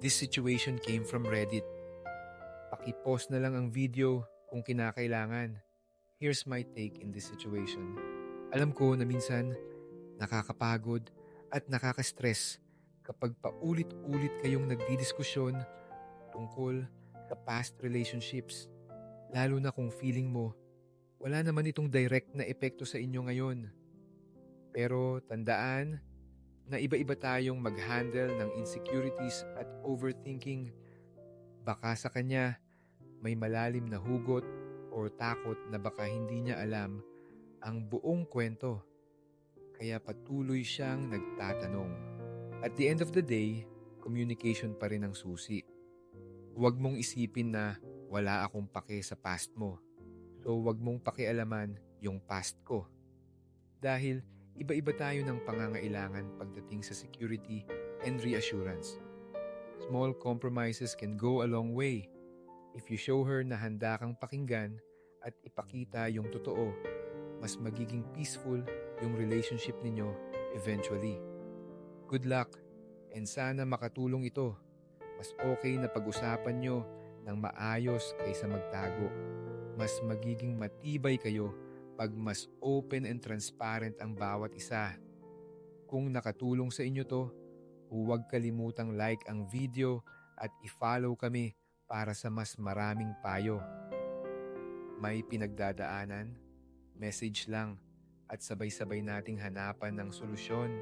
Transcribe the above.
This situation came from Reddit. Pakipost na lang ang video kung kinakailangan. Here's my take in this situation. Alam ko na minsan nakakapagod at nakaka-stress kapag paulit-ulit kayong nagdidiskusyon tungkol sa past relationships. Lalo na kung feeling mo wala naman itong direct na epekto sa inyo ngayon. Pero tandaan na iba-iba tayong mag-handle ng insecurities at overthinking. Baka sa kanya may malalim na hugot or takot na baka hindi niya alam ang buong kwento. Kaya patuloy siyang nagtatanong. At the end of the day, communication pa rin ang susi. Huwag mong isipin na wala akong pake sa past mo. So huwag mong pakialaman yung past ko. Dahil iba-iba tayo ng pangangailangan pagdating sa security and reassurance. Small compromises can go a long way. If you show her na handa kang pakinggan at ipakita yung totoo, mas magiging peaceful yung relationship ninyo eventually. Good luck and sana makatulong ito. Mas okay na pag-usapan nyo ng maayos kaysa magtago. Mas magiging matibay kayo pag mas open and transparent ang bawat isa. Kung nakatulong sa inyo to, huwag kalimutang like ang video at i-follow kami para sa mas maraming payo. May pinagdadaanan, message lang at sabay-sabay nating hanapan ng solusyon.